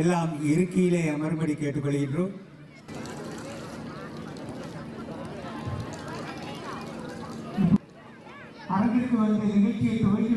எல்லாம் இருக்கையிலே அமரும்படி கேட்டுக்கொள்கின்றோம். அரங்கிற்கு வந்த நிகழ்ச்சியை துவக்கி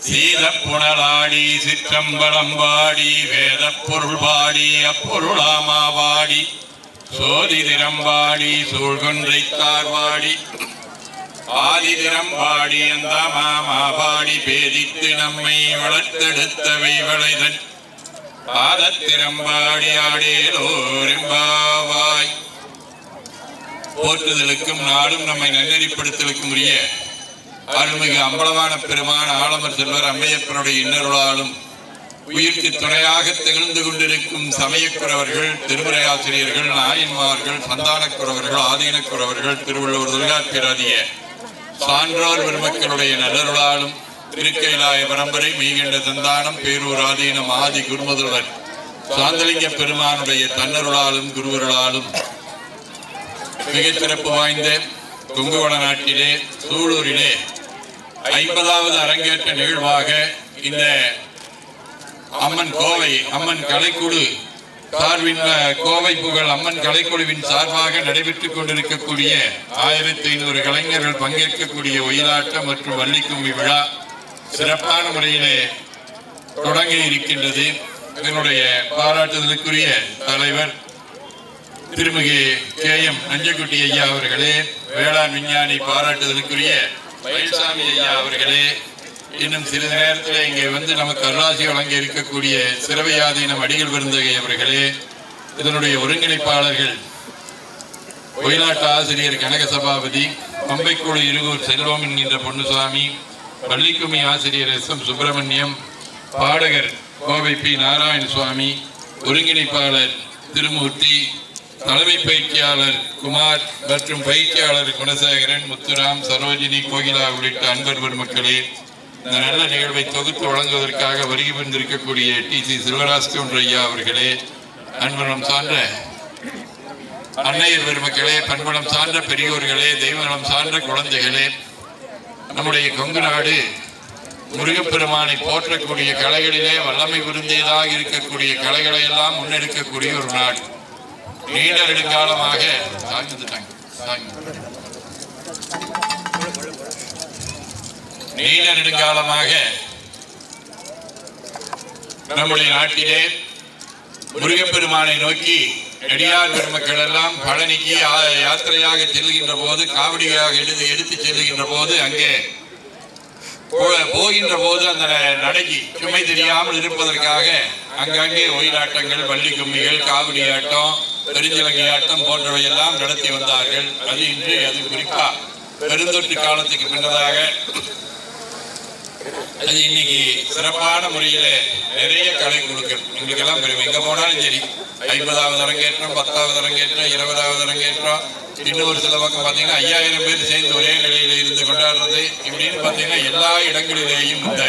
சீதப் புனலாடி சிற்றம்பலம் பாடி வேதப் பொருள் பாடி அப்பொருளாமா சோதி திறம்பாடி சூழ்கொன்றை தார்வாடி. ஆதி திறம்பாடி அந்த மாமாபாடி பேதித்து நம்மை வளர்த்தெடுத்தவை வளைதன். பாதத்திறம்பாடி ஆடேலோரெம்பாவாய். போற்றுதலுக்கும் நாடும் நம்மை நன்னெறிப்படுத்தலுக்கும் உரிய அருள்மிகு அம்பலமான பெருமான ஆலமர் செல்வர் அம்மையப்பனுடைய இன்னருளாலும் உயிர்க்கு துணையாக திகழ்ந்து கொண்டிருக்கும் சமயக்குறவர்கள் திருமுறை ஆசிரியர்கள் நாயன்மார்கள் சந்தானக்குறவர்கள் ஆதீனக்குறவர்கள் திருவள்ளுவர் தொல்காப்பிராதிய சான்றோர் பெருமக்களுடைய நல்லருளாலும் திருக்கைலாய பரம்பரை மெய்கண்ட சந்தானம் பேரூர் ஆதீனம் ஆதி குருமுதல்வர் சாந்தலிங்க பெருமானுடைய தன்னருளாலும் குருவருளாலும் மிகச் சிறப்பு வாய்ந்த கொங்குவள நாட்டிலே சூலூரிலே ஐம்பதாவது அரங்கேற்ற நிகழ்வாக இந்த அம்மன் கோவை அம்மன் கலைக்குழு சார்பின் கோவை புகழ் அம்மன் கலைக்குழுவின் சார்பாக நடைபெற்றுக் கொண்டிருக்கக்கூடிய ஆயிரத்தி ஐநூறு கலைஞர்கள் பங்கேற்கக்கூடிய ஒயிலாட்டம் மற்றும் வள்ளிக்கும்மி விழா சிறப்பான முறையிலே தொடங்க இருக்கின்றது. இதனுடைய பாராட்டுதலுக்குரிய தலைவர் திருமிகு கே எம் நஞ்சக்குட்டி ஐயா அவர்களே வேளாண் விஞ்ஞானி பாராட்டுதலுக்குரிய பழனிசாமி ஐயா அவர்களே இன்னும் சிறிது நேரத்தில் இங்கே வந்து நமக்கு அருளாசி வழங்க இருக்கக்கூடிய சிறவையாதீனம் அடிகள் விருந்தகை அவர்களே இதனுடைய ஒருங்கிணைப்பாளர்கள் ஒயிலாட்டு ஆசிரியர் கனக சபாபதி பம்பைக்குழு இருகூர் செல்வம் என்கின்ற பொன்னுசாமி பள்ளிக்குமி ஆசிரியர் எஸ் எம் சுப்பிரமணியம் பாடகர் கோவை பி நாராயண சுவாமி ஒருங்கிணைப்பாளர் திருமூர்த்தி தலைமை பயிற்சியாளர் குமார் மற்றும் பயிற்சியாளர் குணசேகரன் முத்துராம் சரோஜினி கோகிலா உள்ளிட்ட அன்பர் பெருமக்களே இந்த நல்ல நிகழ்வை தொகுத்து வழங்குவதற்காக வருகை புரிந்திருக்கக்கூடிய டி சி செல்வராஜ் ஐயா அவர்களே அன்பனம் சான்ற அன்னையர் பெருமக்களே பண்பலம் சார்ந்த பெரியோர்களே தெய்வநலம் சார்ந்த குழந்தைகளே நம்முடைய கொங்கு நாடு முருகப்பெருமானை போற்றக்கூடிய கலைகளிலே வல்லமை புரிந்ததாக இருக்கக்கூடிய கலைகளை எல்லாம் முன்னெடுக்கக்கூடிய ஒரு நாடு. நீண்ட நெடுங்காலமாக நீண்ட நெடுங்காலமாக நம்முடைய நாட்டிலே முருகப்பெருமானை நோக்கி நெடியார் பெருமக்கள் எல்லாம் பழனிக்கு யா- யாத்திரையாக செல்கின்ற போது காவடியாக எடுத்து எடுத்து செல்கின்ற போது அங்கே போ- போகின்ற போது அந்த நடைக்கு சுமை தெரியாமல் இருப்பதற்காக அங்கங்கே ஒயிலாட்டங்கள் வள்ளி கும்மிகள் காவடி ஆட்டம் பெருஞ்சிலங்கை ஆட்டம் போன்றவை எல்லாம் நடத்தி வந்தார்கள். அது இன்று அது குறிப்பா பெருந்தொற்று காலத்துக்கு பின்னதாக அது இன்னைக்கு சிறப்பான முறையில நிறைய கலை கொடுக்கும் எங்களுக்கு எல்லாம் பெருமை எங்க போனாலும் சரி. ஐம்பதாவது அரங்கேற்றம் பத்தாவது அரங்கேற்றம் இருபதாவது அரங்கேற்றம். இன்னும் ஒரு சில பக்கம் பார்த்தீங்கன்னா ஐயாயிரம் பேர் சேர்ந்து ஒரே நிலையில இருந்து கொண்டாடுறது. இப்படின்னு பார்த்தீங்கன்னா எல்லா இடங்களிலேயும் இந்த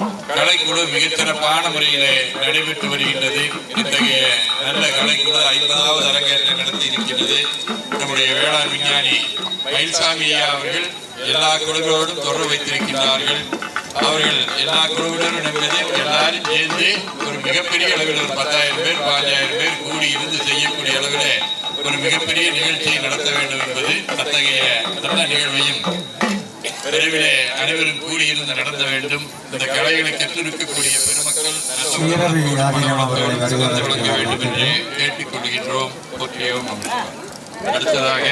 கலைக்குழு மிகச்சிறப்பான முறையிலே நடைபெற்று வருகின்றது. இத்தகைய நல்ல கலைக்குழு ஐம்பதாவது அரங்கேற்றம் நடத்தி இருக்கின்றது. நம்முடைய வேளாண் விஞ்ஞானி மயில்சாமி ஐயா அவர்கள் எல்லா குழுக்களோடும் தொடர்பு வைத்திருக்கின்றார்கள். அவர்கள் எல்லா குழுவினரும் என்பது எல்லாரும் சேர்ந்து ஒரு மிகப்பெரிய அளவில் ஒரு பத்தாயிரம் பேர் பாஞ்சாயிரம் பேர் கூடி இருந்து செய்யக்கூடிய அளவில் ஒரு மிகப்பெரிய நிகழ்ச்சியை நடத்த வேண்டும் என்பது அத்தகைய நல்ல நிகழ்வையும் விரைவிலே அனைவரும் கூடியிருந்து நடத்த வேண்டும் இந்த கலைகளை கற்றிருக்கக்கூடிய பெருமக்கள் நல்ல சீரவி ஆதீனம் அவர்களை சிறந்து வருவதற்கு விளங்க வேண்டும் என்று கேட்டுக்கொள்கின்றோம் போற்றியோம் அடுத்ததாக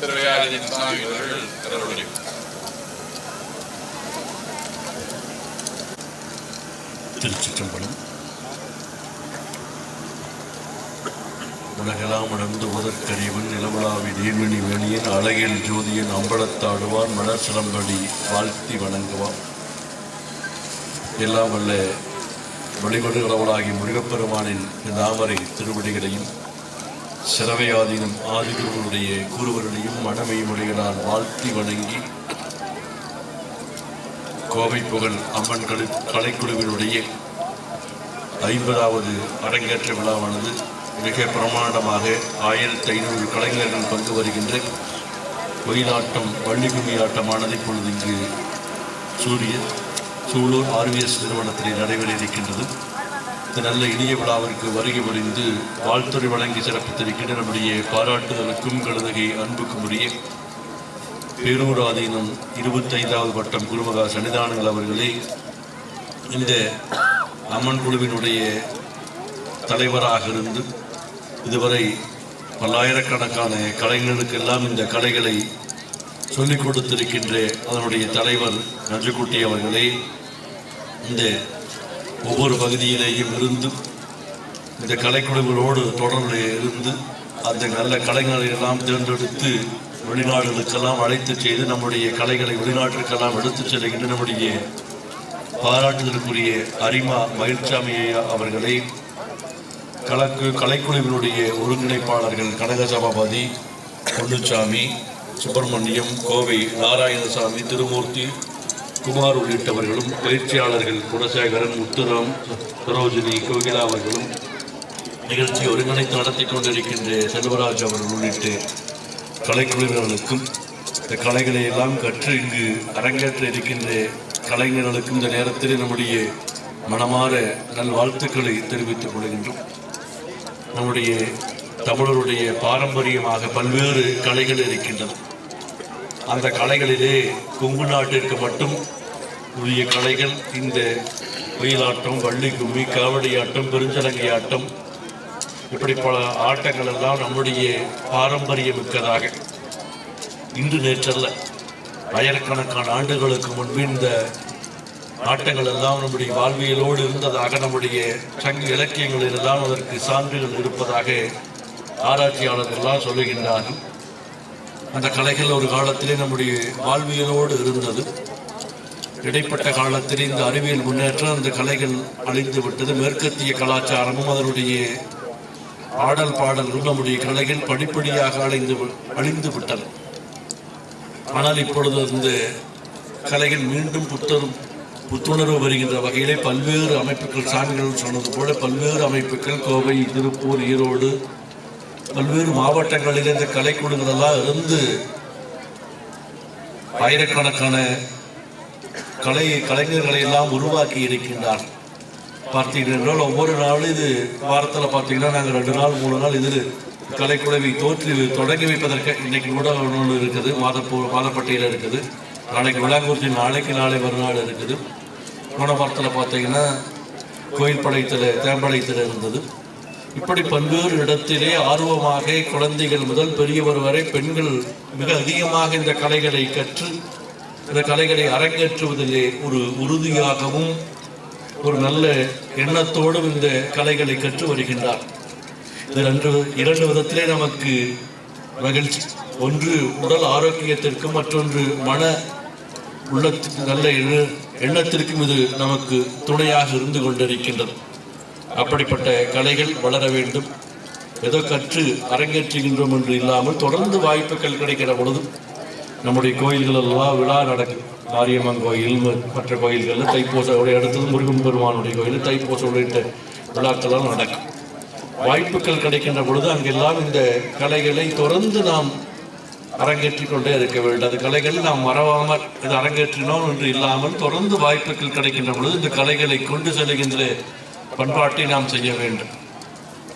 திருவையாளரின் சுவாமி அவர்கள் திருவள்ளுவர் திருச்சிற்றம்பலம் உலகெல்லாம் அடர்ந்து உதற்கரியவன் நிலவுலாவி நீர்மணி வேணியன் அழகில் ஜோதியன் அம்பலத்தாடுவான் மலர் சிலம்படி வாழ்த்தி வணங்குவான். எல்லாம் வல்ல வழிபடு கடவுளாகி முருகப்பெருமானின் தாமரை திருவடிகளையும் சிறவையாதீனம் ஆதிகுருவனுடைய கூறுவர்களையும் மனமை மொழிகளால் வாழ்த்தி வணங்கி கோவை புகழ் அம்மன் கலை கலைக்குழுவினுடைய ஐம்பதாவது அரங்கேற்ற விழாவானது மிக பிரமாண்டமாக ஆயிரத்தி ஐநூறு கலைஞர்கள் பங்கு வருகின்ற ஒயிலாட்டம் வள்ளிகும்மி ஆட்டமானது இப்பொழுது இங்கு சூரிய சூலூர் ஆர்விஎஸ் நிறுவனத்திலே நடைபெற இருக்கின்றது. இந்த நல்ல இனிய விழாவிற்கு வருகை புரிந்து வாழ்த்துறை வழங்கி சிறப்பித்திருக்கின்ற நம்முடைய பாராட்டுதலுக்கும் கழுதகை அன்புக்கும் உரிய பேரூராதீனம் இருபத்தைந்தாவது வட்டம் குருமகா சன்னிதானங்கள் அவர்களே இந்த அம்மன் குழுவினுடைய தலைவராக இருந்து இதுவரை பல்லாயிரக்கணக்கான கலைஞர்களுக்கெல்லாம் இந்த கலைகளை சொல்லிக் கொடுத்திருக்கின்ற அதனுடைய தலைவர் நஞ்சுக்குட்டி அவர்களே இந்த ஒவ்வொரு பகுதியிலேயும் இருந்து இந்த கலைக்குழுவினோடு தொடர்பில் இருந்து அந்த நல்ல கலைஞர்களை எல்லாம் தேர்ந்தெடுத்து வெளிநாடுகளுக்கெல்லாம் அழைத்து செய்து நம்முடைய கலைகளை வெளிநாட்டிற்கெல்லாம் எடுத்துச் செல்கின்ற நம்முடைய பாராட்டுதலுக்குரிய அரிமா மயில்சாமி அவர்களை கலக்கு கலைக்குழுவினுடைய ஒருங்கிணைப்பாளர்கள் கனக சபாபதி பொன்னுச்சாமி சுப்பிரமணியம் கோவை நாராயணசாமி திருமூர்த்தி குமார் உள்ளிட்டவர்களும் பயிற்சியாளர்கள் குணசேகரன் முத்துராம் சரோஜினி கோகிலா அவர்களும் நிகழ்ச்சி ஒருங்கிணைத்து நடத்தி கொண்டிருக்கின்ற செல்வராஜ் அவர்கள் உள்ளிட்ட கலைக்குழுவினர்களுக்கும் இந்த கலைகளை எல்லாம் கற்று இங்கு அரங்கேற்ற இருக்கின்ற கலைஞர்களுக்கும் இந்த நேரத்தில் நம்முடைய மனமாற நல்வாழ்த்துக்களை தெரிவித்துக் கொள்கின்றோம். நம்முடைய தமிழருடைய பாரம்பரியமாக பல்வேறு கலைகள் இருக்கின்றன. அந்த கலைகளிலே கொங்கு நாட்டிற்கு மட்டும் உரிய கலைகள் இந்த ஒயிலாட்டம் வள்ளி கும்மி காவடியாட்டம் பெருஞ்சலங்கை ஆட்டம் இப்படி பல ஆட்டங்கள் எல்லாம் நம்முடைய பாரம்பரியமிக்கதாக இன்று நேற்றல்ல ஆயிரக்கணக்கான ஆண்டுகளுக்கு முன்பு இந்த ஆட்டங்கள் எல்லாம் நம்முடைய வாழ்வியலோடு இருந்ததாக நம்முடைய சங்க இலக்கியங்களில் எல்லாம் அதற்கு சான்றுகள் இருப்பதாக ஆராய்ச்சியாளர்கள்லாம் சொல்லுகின்றார்கள். அந்த கலைகள் ஒரு காலத்திலே நம்முடைய வாழ்வியலோடு இருந்தது. இடைப்பட்ட காலத்தில் இந்த அறிவியல் முன்னேற்றம் அந்த கலைகள் அழிந்து விட்டது. மேற்கத்திய கலாச்சாரமும் அதனுடைய ஆடல் பாடல்களும் நம்முடைய கலைகள் படிப்படியாக அழிந்து அழிந்து விட்டன. ஆனால் இப்பொழுது அந்த கலைகள் மீண்டும் புத்தரும் புத்துணர்வு வருகின்ற வகையிலே பல்வேறு அமைப்புகள் சாமிகள் சொன்னது போல பல்வேறு அமைப்புகள் கோவை திருப்பூர் ஈரோடு பல்வேறு மாவட்டங்களில் இந்த கலைக்குழுங்களெல்லாம் இருந்து ஆயிரக்கணக்கான கலை கலைஞர்களை எல்லாம் உருவாக்கி இருக்கின்றார். பார்த்தீங்கன்னா ஒவ்வொரு நாளும் இது வாரத்தில் பார்த்தீங்கன்னா நாங்கள் ரெண்டு நாள் மூணு நாள் இதில் கலைக்குழுவை தோற்றி தொடங்கி வைப்பதற்கு இன்னைக்கு கூட ஒன்று இருக்குது. மாதப்பூ மாதப்பட்டியில் இருக்குது. நாளைக்கு விளாங்குறிச்சி நாளைக்கு நாளை மறுநாள் இருக்குது. போன வாரத்தில் பார்த்தீங்கன்னா கோயில் படைத்தில் தேம்பாளையத்தில் இருந்தது. இப்படி பல்வேறு இடத்திலே ஆர்வமாக குழந்தைகள் முதல் பெரியவர் வரை பெண்கள் மிக அதிகமாக இந்த கலைகளை கற்று இந்த கலைகளை அரங்கேற்றுவதிலே ஒரு உறுதியாகவும் ஒரு நல்ல எண்ணத்தோடும் இந்த கலைகளை கற்று வருகின்றார். இது ரெண்டு இரண்டு விதத்திலே நமக்கு மகிழ்ச்சி. ஒன்று உடல் ஆரோக்கியத்திற்கும் மற்றொன்று மன உள்ளத்துக்கு நல்ல எண்ணத்திற்கும் இது நமக்கு துணையாக இருந்து கொண்டிருக்கின்றது. அப்படிப்பட்ட கலைகள் வளர வேண்டும். ஏதோ கற்று அரங்கேற்றுகின்றோம் என்று இல்லாமல் தொடர்ந்து வாய்ப்புகள் கிடைக்கிற பொழுது நம்முடைய கோயில்கள் எல்லாம் விழா நடக்கும் மாரியம்மன் கோயில் மற்ற கோயில்களில் தைப்பூசோடைய அடுத்தது முருகன் பெருமானுடைய கோயில் தைப்பூச உள்ளிட்ட விழாக்கள்லாம் நடக்கும். வாய்ப்புகள் கிடைக்கின்ற பொழுது அங்கெல்லாம் இந்த கலைகளை தொடர்ந்து நாம் அரங்கேற்றிக் கொண்டே இருக்க வேண்டும். அது கலைகளை நாம் மறவாமல் இது அரங்கேற்றினோம் என்று இல்லாமல் தொடர்ந்து வாய்ப்புகள் கிடைக்கின்ற பொழுது இந்த கலைகளை கொண்டு செல்கின்ற பண்பாட்டை நாம் செய்ய வேண்டும்.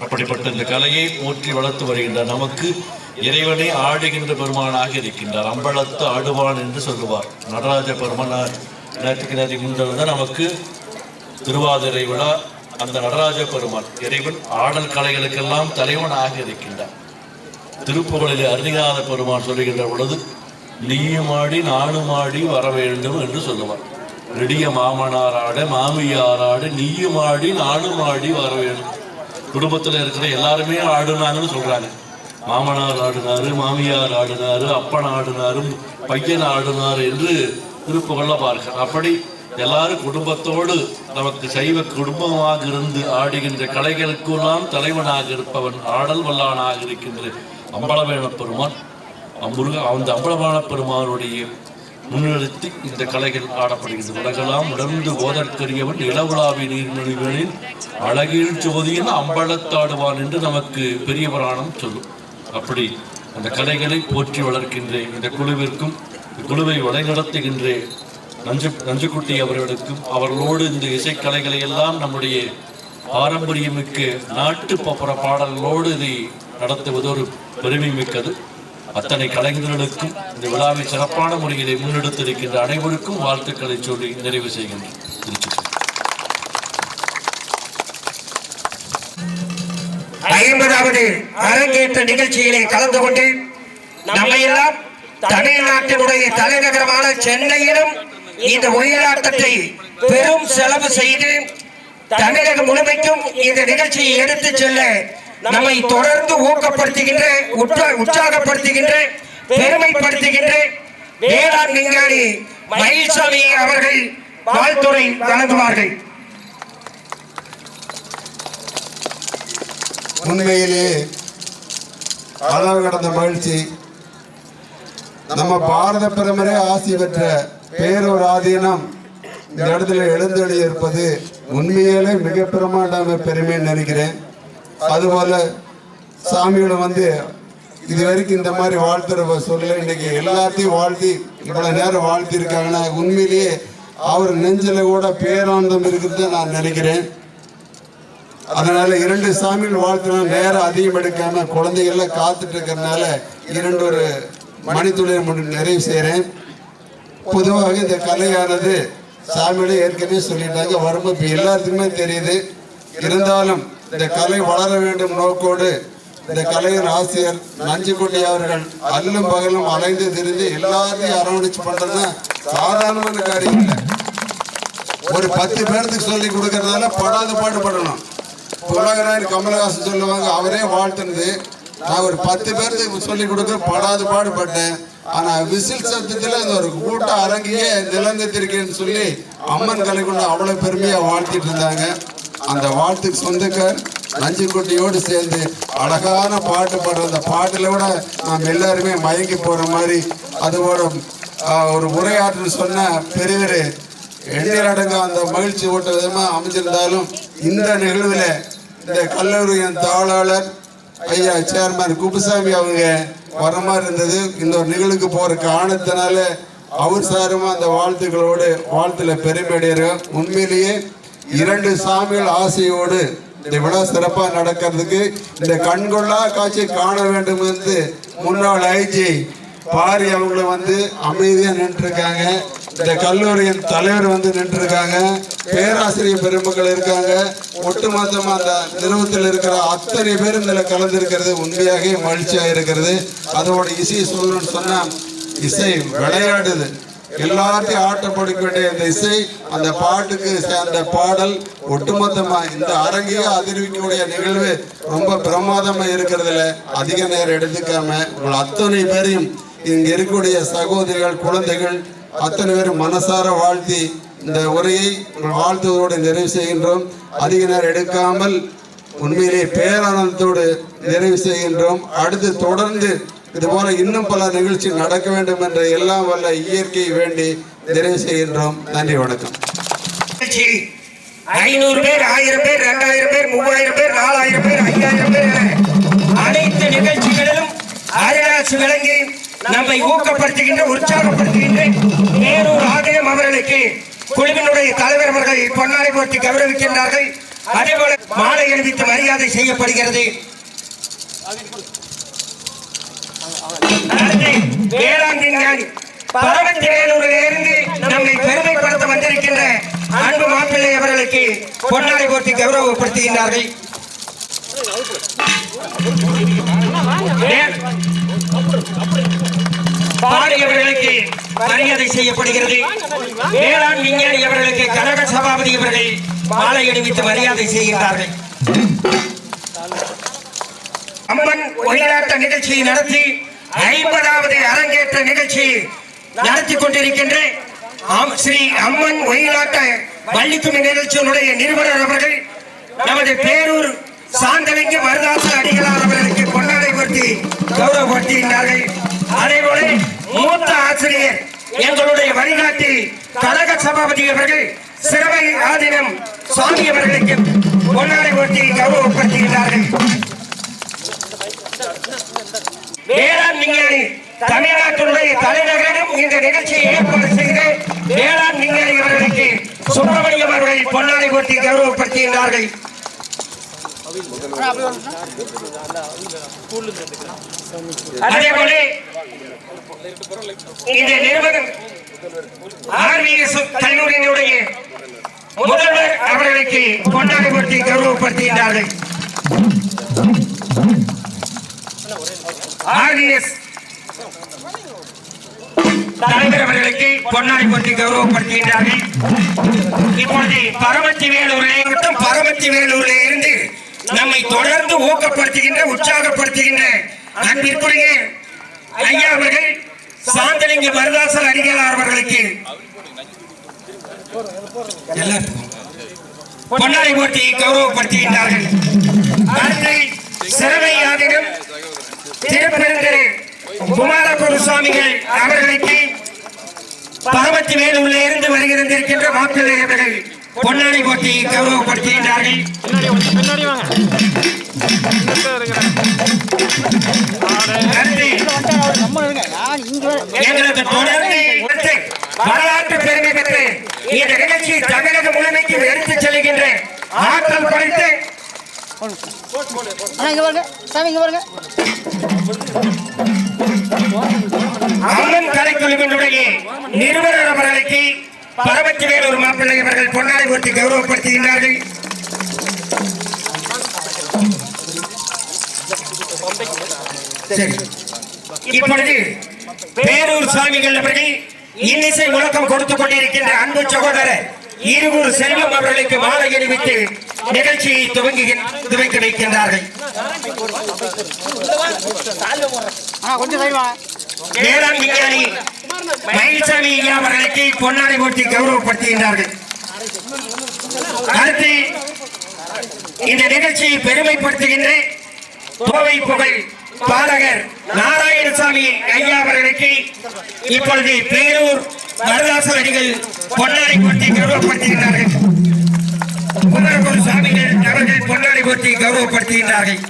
அப்படிப்பட்ட இந்த கலையை போற்றி வளர்த்து வருகின்றார் நமக்கு இறைவனை ஆடுகின்ற பெருமானாக இருக்கின்றார். அம்பலத்து ஆடுவான் என்று சொல்லுவார். நடராஜ பெருமானார் நேற்றுக்கு நேற்று முன்னர் தான் நமக்கு திருவாதிரை விழா அந்த நடராஜ பெருமான் இறைவன் ஆடல் கலைகளுக்கெல்லாம் தலைவனாக இருக்கின்றார். திருப்புகளிலே அருணிகாத பெருமான் சொல்லுகின்ற பொழுது நீயும் ஆடி நானும் ஆடி வர வேண்டும் என்று சொல்லுவார். நெடிய மாமனாராட மாமியாராட நீயும் ஆடி நானும் ஆடி வர வேண்டும். குடும்பத்தில் இருக்கிற எல்லாருமே ஆடுனாங்கன்னு சொல்றாங்க. மாமனார் ஆடினாரு மாமியார் ஆடினாரு அப்பன் ஆடினாரு பையன் ஆடினார் என்று திருப்புகள்ல பார்க்க அப்படி எல்லாரும் குடும்பத்தோடு நமக்கு சைவ குடும்பமாக இருந்து ஆடுகின்ற கலைகளுக்கெல்லாம் தலைவனாக இருப்பவன் ஆடல் வல்லானாக இருக்கின்ற அம்பலவேண பெருமான் அம்முருக அந்த அம்பலவேண பெருமானுடைய முன்னிறுத்தி இந்த கலைகள் ஆடப்படுகிறது. உலகெல்லாம் உணர்ந்து ஓதற்கரியவன் இளவுலாவி நீர்மொழிகளில் அழகில் ஜோதியின் அம்பலத்தாடுவான் என்று நமக்கு பெரிய புராணம் சொல்லும். அப்படி அந்த கலைகளை போற்றி வளர்க்கின்ற இந்த குழுவிற்கும் இந்த குழுவை வழிநடத்துகின்ற நஞ்சு நஞ்சுக்குட்டி அவர்களுக்கும் அவர்களோடு இந்த இசைக்கலைகளை எல்லாம் நம்முடைய பாரம்பரியமிக்க நாட்டு பாடல்களோடு இதை நடத்துவது ஒரு பெருமை மிக்கது. அத்தனை கலைஞர்களுக்கும் இந்த விழாவை சிறப்பான முறையிலே முன்னெடுத்திருக்கின்ற அனைவருக்கும் வாழ்த்துக்களை சொல்லி நிறைவு செய்கின்றேன். ஐம்பதாவது அரங்கேற்ற நிகழ்ச்சியிலே கலந்து கொண்டு நம்மையெல்லாம் தமிழ்நாட்டினுடைய தலைநகரமான சென்னையிலும் இந்த ஒயிலாட்டத்தை பெரும் செலவு செய்து தமிழகம் முழுமைக்கும் இந்த நிகழ்ச்சியை எடுத்துச் செல்ல நம்மை தொடர்ந்து ஊக்கப்படுத்துகின்ற உற்சா- உற்சாகப்படுத்துகின்ற பெருமைப்படுத்துகின்ற வேளாண் விஞ்ஞானி மயில்சாமி அவர்கள் வாழ்த்துறை வழங்குவார்கள். உண்மையிலே அளவு கடந்த மகிழ்ச்சி. நம்ம பாரத பிரமரே ஆசி பெற்ற பேரூர் ஆதீனம் இந்த இடத்துல எழுந்தொழி இருப்பது உண்மையிலே மிக பிரமாண்டமான பெருமைன்னு நினைக்கிறேன். அதுபோல் சாமியோட வந்து இது வரைக்கும் இந்த மாதிரி வாழ்த்துற சொல்ல இன்னைக்கு எல்லாத்தையும் வாழ்த்தி இவ்வளோ நேரம் வாழ்த்தி இருக்காங்கன்னா உண்மையிலேயே அவர் நெஞ்சில் கூட பேரானந்தம் இருக்குதுன்னு நான் நினைக்கிறேன். அதனால இரண்டு சாமிகள் வாழ்த்தினா நேரம் அதிகம் எடுக்காம குழந்தைகள்லாம் காத்துட்டு இருக்கிறதுனால இரண்டு ஒரு மணித்துளை நிறைவு செய்கிறேன் பொதுவாக இந்த கலையானது சாமியோட ஏற்கனவே சொல்லிட்டாங்க. வரும்போது இப்போ எல்லாத்துக்குமே தெரியுது. இருந்தாலும் இந்த கலை வளர வேண்டும் நோக்கோடு இந்த கலையின் ஆசிரியர் நஞ்சுக்குட்டி அவர்கள் அல்லும் பகலும் அலைந்து திரிந்து எல்லாத்தையும் அரவணைச்சு பண்றது சாதாரணமான காரியம் இல்லை. ஒரு பத்து பேர்த்துக்கு சொல்லி கொடுக்கறதால படாத பாடுபடணும். உலகராயர் கமலஹாசன் சொல்லுவாங்க அவரே வாழ்த்துனது. நான் ஒரு பத்து பேர்த்துக்கு சொல்லி கொடுக்க படாத பாடுபட்டேன். ஆனா விசில் சத்தத்துல அந்த ஒரு கூட்டம் அரங்கியே நிலங்கத்திருக்கேன்னு சொல்லி அம்மன் கலைக்குள்ள அவ்வளவு பெருமையா வாழ்த்திட்டு இருந்தாங்க. அந்த வாழ்த்துக்கு சொந்தக்கார் நஞ்சுக்குட்டியோடு சேர்ந்து அழகான பாட்டு பாடுற அந்த பாட்டில் விட நாம் எல்லாருமே மயங்கி போகிற மாதிரி அதோட ஒரு உரையாற்று சொன்ன பெரியவர் எண்ணிலடங்கு அந்த மகிழ்ச்சி ஊட்ட விதமாக அமைஞ்சிருந்தாலும் இந்த நிகழ்வில் இந்த கல்லூரியின் தாளாளர் ஐயா சேர்மன் குப்புசாமி அவங்க வர மாதிரி இருந்தது. இந்த ஒரு நிகழ்வுக்கு போகிற காரணத்தினால அவர் சாருமா அந்த வாழ்த்துக்களோடு வாழ்த்துல பெருமையடைகிறோம் உண்மையிலேயே இரண்டு சாமிகள் ஆசையோடு இந்த விழா சிறப்பாக நடக்கிறதுக்கு இந்த கண்கொள்ளா காட்சி காண வேண்டும் என்று முன்னாள் ஐஜி பாரி அவங்கள வந்து அமைதியாக நின்றுருக்காங்க. இந்த கல்லூரியின் தலைவர் வந்து நின்றுருக்காங்க. பேராசிரியர் பெருமக்கள் இருக்காங்க. ஒட்டுமொத்தமாக அந்த நிறுவனத்தில் இருக்கிற அத்தனை பேரும் இதில் கலந்துருக்கிறது. உண்மையாகவே மகிழ்ச்சியாக இருக்கிறது. அதோட இசை சொல்லணும்னு சொன்னால் இசை விளையாடுது. எல்லாத்தையும் ஆட்டப்படுத்த வேண்டிய இந்த இசை அந்த பாட்டுக்கு சேர்ந்த பாடல் ஒட்டுமொத்தமா இந்த அரங்கிய அதிர்விக்கக்கூடிய நிகழ்வு ரொம்ப பிரமாதமா இருக்கிறதுல அதிக நேரம் எடுத்துக்காம உங்கள் அத்தனை பேரையும் இங்க இருக்கக்கூடிய சகோதரிகள் குழந்தைகள் அத்தனை பேரும் மனசார வாழ்த்தி இந்த உரையை உங்கள் வாழ்த்துவதோடு நிறைவு செய்கின்றோம். அதிக நேரம் எடுக்காமல் உண்மையிலே பேரானந்தத்தோடு நிறைவு செய்கின்றோம். அடுத்து தொடர்ந்து இது போல இன்னும் பல நிகழ்ச்சி நடக்க வேண்டும் என்ற எல்லாம் வல்ல இயற்கை வேண்டி நிறைவு செய்கின்றோம். நன்றி வணக்கம். ஐநூறு பேர் ஆயிரம் பேர் ரெண்டாயிரம் பேர் மூவாயிரம் பேர் நாலாயிரம் பேர் ஐயாயிரம் பேர் அனைத்து நிகழ்ச்சிகளிலும் அரையாட்சி விளங்கி நம்மை ஊக்கப்படுத்துகின்ற உற்சாகப்படுத்துகின்ற நேரூர் ஆதயம் அவர்களுக்கு குழுவினுடைய தலைவர் அவர்கள் பொன்னாடை போட்டி கௌரவிக்கின்றார்கள். அதேபோல மாலை அணிவித்து மரியாதை செய்யப்படுகிறது. அடுத்து வேளாண் விஞ்ஞானி பரமத்திவேலூரிலிருந்து நம்மை பெருமைப்படுத்த வந்திருக்கின்ற அன்பு மாப்பிள்ளை அவர்களுக்கு பொன்னாடை போட்டி கௌரவப்படுத்துகின்றார்கள். வே- பாரதி அவர்களுக்கு மரியாதை செய்யப்படுகிறது. வேளாண் விஞ்ஞானி அவர்களுக்கு கனக சபாபதி அவர்கள் மாலை அணிவித்து மரியாதை செய்கின்றார்கள். அம்மன் ஒயிலாட்ட நிகழ்ச்சியை நடத்தி ஐம்பதாவது அரங்கேற்ற நிகழ்ச்சி நடத்தி கொண்டிருக்கின்ற ஸ்ரீ அம்மன் ஒயிலாட்ட வள்ளிக்குமி நிகழ்ச்சியினுடைய நிறுவனர் அவர்கள் நமது பேரூர் சாந்தலிங்க வரதாச அடிகளார் அவர்களுக்கு கொண்டாடை பற்றி கௌரவப்படுத்துகின்றார்கள் அதேபோல மூத்த ஆசிரியர் எங்களுடைய வழிகாட்டி கழக சபாபதி அவர்கள் சிறுவை ஆதீனம் சுவாமி அவர்களுக்கு கொண்டாடை பற்றி கௌரவப்படுத்துகின்றார்கள் வேளாண் விஞ்ஞானி தமிழ்நாட்டுடைய தலைநகரிலும் இந்த நிகழ்ச்சியை ஏற்பாடு செய்து வேளாண் விஞ்ஞானி அவர்களுக்கு சுப்பிரமணியம் அவர்களை பொன்னாடி கொடுத்து கௌரவப்படுத்துகின்றார்கள். அதேபோல இந்த நிறுவனம் ஆர்விஎஸ் கல்லூரியினுடைய முதல்வர் அவர்களுக்கு பொன்னாடை போட்டி கௌரவப்படுத்துகின்றார்கள். ஆர்டிஎஸ் தலைவர்களுக்கு பொன்னாடி கொண்டு கௌரவப்படுத்துகின்றார்கள். இப்பொழுது பரமத்தி வேலூரிலே மட்டும் பரமத்தி வேலூரிலே இருந்து நம்மை தொடர்ந்து ஊக்கப்படுத்துகின்ற உற்சாகப்படுத்துகின்ற அன்பிற்குரிய ஐயா அவர்கள் சாந்தலிங்க வரதாசர் அடிகளார் அவர்களுக்கு பொன்னாடி போட்டி கௌரவப்படுத்துகின்றார்கள். அடுத்து சிறவை ஆதினம் திருப்பெருந்தரு குமாரகுரு சுவாமிகள் அவர்களுக்கு பரமத்தி வேலூரில் இருந்து வருகிறந்திருக்கின்ற மாப்பிள்ளை அவர்கள் பொன்னாடி போட்டி கௌரவப்படுத்துகின்றார்கள். எங்களது தொடர்ந்து வரலாற்று பெருமை பெற்று இந்த நிகழ்ச்சி தமிழக முழுமைக்கு எடுத்துச் செல்கின்ற ஆற்றல் படைத்து அண்ணா இங்க பாருங்க. சாமி இங்க பாருங்க. அம்மன் கலைக்குழுவினுடைய நிறுவனர் அவர்களுக்கு மாப்பிள்ளை அவர்கள் கௌரவப்படுத்துகின்றார்கள். இப்பொழுது பேரூர் சுவாமிகள் அவர்கள் இன்னிசை முழக்கம் கொடுத்துக் கொண்டிருக்கின்ற அன்பு சகோதரர் இருவர் செல்வம் அவர்களுக்கு மாலை அணிவித்து நிகழ்ச்சியை துவங்கி துவக்கி வைக்கின்றார்கள் வேளாண் விஞ்ஞானி மயில்சாமி ஐயா அவர்களுக்கு பொன்னாடை போட்டி கௌரவப்படுத்துகின்றார்கள். அடுத்து இந்த நிகழ்ச்சியை பெருமைப்படுத்துகின்ற கோவை புகழ் பாடகர் நாராயணசாமி ஐயா அவர்களுக்கு இப்பொழுது பேரூர் வரதாசர் அடிகள் பொன்னாடை போட்டி கௌரவப்படுத்துகின்றார்கள். குமரகுரு சாமிகள் அவர்கள் பொன்னாடி போட்டி கௌரவப்படுத்துகின்றார்கள்.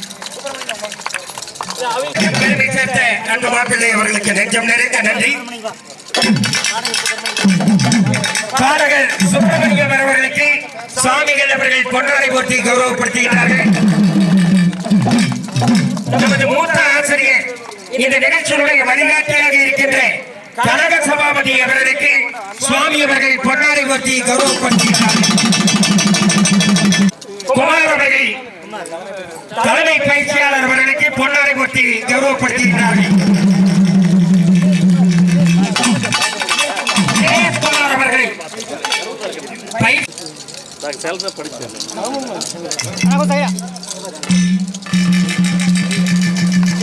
பெருமை சேர்த்த அன்பு மாப்பிள்ளை அவர்களுக்கு நெஞ்சம் நிறைந்த நன்றி. பாடகர் சுப்பிரமணியம் அவர்களுக்கு சுவாமிகள் அவர்கள் பொன்னாடை கௌரவப்படுத்துகிறார்கள் நமது மூத்த ஆசிரியர் இந்த நிகழ்ச்சியினுடைய வழிகாட்டியாக இருக்கின்ற கழக சபாபதி அவர்களுக்கு சுவாமி அவர்கள் பொன்னாடை போட்டி கௌரவப்படுத்துகிறார்கள் குமார் தலைமை பயிற்சியாளர் அவர்களுக்கு பொன்னாரை போட்டி கௌரவப்படுத்துகிறார்கள்.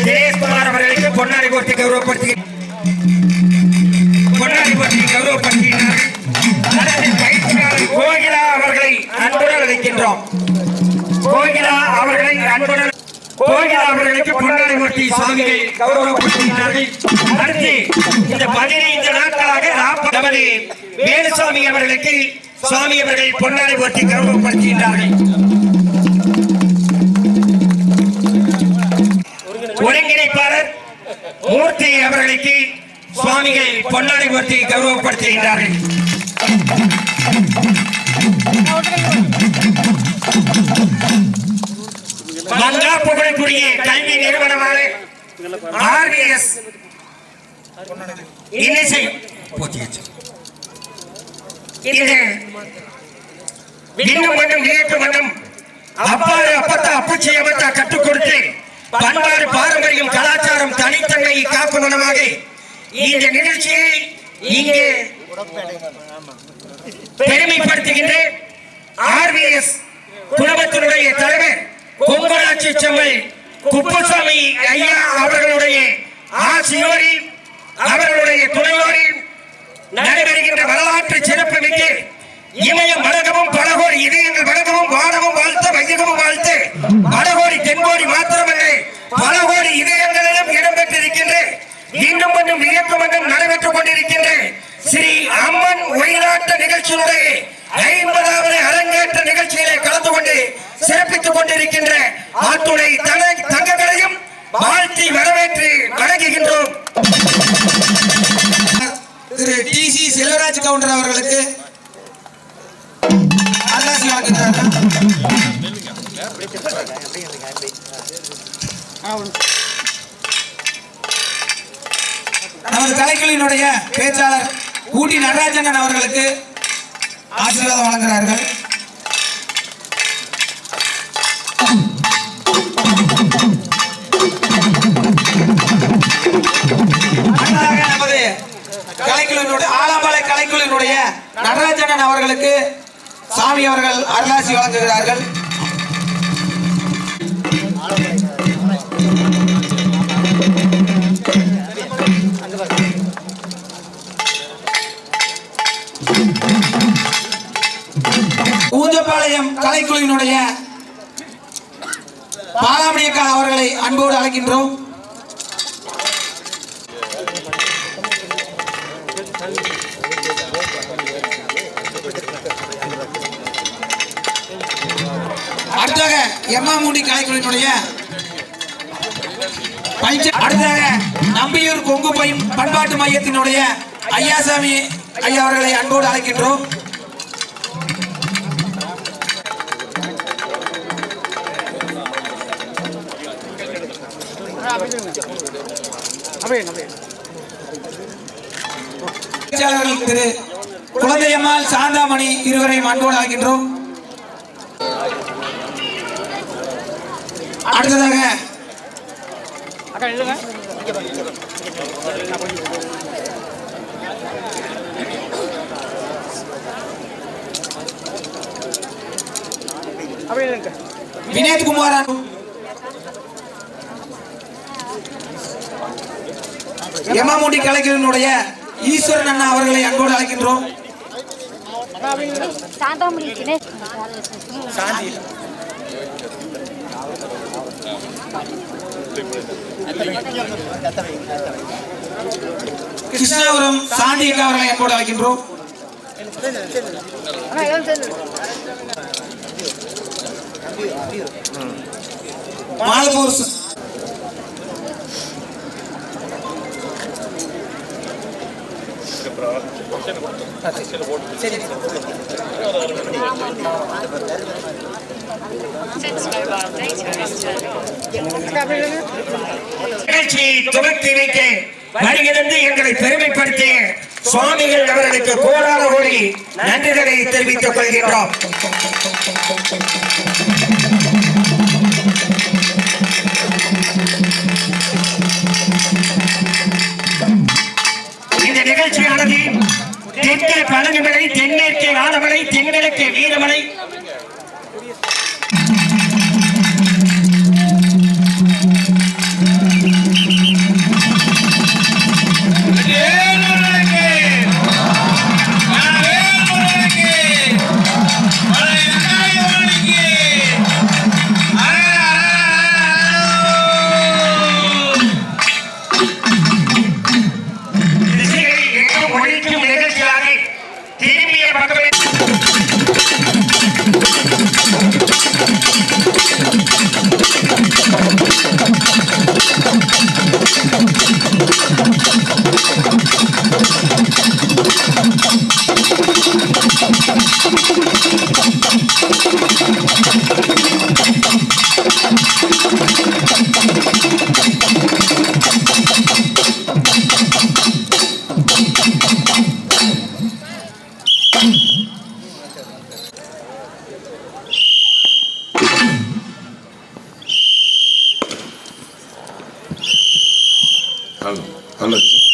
ஜெயக்குமார் அவர்களுக்கு பொன்னாடி போட்டி கௌரவப்படுத்தி பொன்னாடி பயிற்சியாளர் கோகிலா அவர்களை அன்புடன் அழைக்கின்றோம். கோகிலா அவர்களை அன்புடன் கோகிலா அவர்களுக்கு பொன்னாடி மூர்த்தி சுவாமிகள் கௌரவப்படுத்துகிறார்கள் அடுத்து இந்த பதினைந்து நாட்களாக நாற்பது நமது வேலுசாமி அவர்களுக்கு சுவாமி அவர்கள் பொன்னாடி மூர்த்தி கௌரவப்படுத்துகின்றார்கள். ஒருங்கிணைப்பாளர் மூர்த்தி அவர்களுக்கு சுவாமிகள் பொன்னாடி மூர்த்தி கௌரவப்படுத்துகின்றார்கள். மங்கா புகழக்கூடிய கல்வி நிறுவனமான ஆர்விஎஸ் இது வியப்பு மண்ணும் அப்பாறு அப்பத்தா அப்புச்சி அமத்தா கற்றுக் கொடுத்து பண்பாடு பாரம்பரியம் கலாச்சாரம் தனித்தன்மையை காக்கும் மனமாக இந்த நிகழ்ச்சியை இங்கே பெருமைப்படுத்துகின்ற ஆர்விஎஸ் குடும்பத்தினுடைய தலைவர் கொங்கராட்சி செம்மை குப்புசாமி ஐயா அவர்களுடைய ஆசியோடு அவர்களுடைய துணையோடு நடைபெறுகின்ற வரலாற்று சிறப்பு மிக்க இமயம் வணக்கமும் பலகோடி இதயங்கள் வணக்கமும் வானமும் வாழ்த்து வையகமும் வாழ்த்து. வடகோடி தென்கோடி மாத்திரமல்ல பலகோடி இதயங்களிலும் இடம்பெற்றிருக்கின்ற இன்னும் கொஞ்சம் வியப்பு மன்றம் நடைபெற்றுக் கொண்டிருக்கின்ற ஸ்ரீ அம்மன் உயிராட்ட நிகழ்ச்சியினுடைய ஐம்பதாவது அரங்கேற்ற நிகழ்ச்சியிலே கலந்து கொண்டு சிறப்பித்துக் கொண்டிருக்கின்ற ஆத்துணை தன தங்கங்களையும் வாழ்த்தி வரவேற்று வணங்குகின்றோம். திரு டி சி செல்வராஜ் கவுண்டர் அவர்களுக்கு நமது கலைக்குழுவினுடைய பேச்சாளர் ஊட்டி நடராஜன் அவர்களுக்கு ஆசீர்வாதம் வழங்குகிறார்கள். கலைக்குழுவினுடைய ஆலமலை கலைக்குழுவினுடைய நடராஜனன் அவர்களுக்கு சாமி அவர்கள் அருளாசி வழங்குகிறார்கள். ஊஞ்சப்பாளையம் கலைக்குழுவினுடைய பாலாமணியக்கா அவர்களை அன்போடு அழைக்கின்றோம். அடுத்ததாக எம்மாமூண்டி கலைக்குழுவினுடைய அடுத்ததாக நம்பியூர் கொங்கு பையும் பண்பாட்டு மையத்தினுடைய ஐயாசாமி ஐயா அவர்களை அன்போடு அழைக்கின்றோம். திரு குழந்தையம்மாள் சாந்தாமணி இருவரையும் அன்போடு ஆகின்றோம் அடுத்ததாக அக்கா எமாமுண்டி கலைஞரனுடைய ஈஸ்வரன் அண்ணா அவர்களை அன்போடு அழைக்கின்றோம். சாந்தாமணி தினேஷ் கிருஷ்ணாபுரம் சாந்தி அக்கா அவர்களை அன்போடு அழைக்கின்றோம். மாலப்பூர் ச- நிகழ்ச்சியை துவக்கி வைக்க வருகிறது எங்களை பெருமைப்படுத்திய சுவாமிகள் அவர்களுக்கு கோடான கோடி நன்றிகளை தெரிவித்துக் கொள்கின்றோம். தெற்கே பழனிமலை தென்மேற்கே ஆனமலை தென்கிழக்கே வீரமலை. ভালো হচ্ছে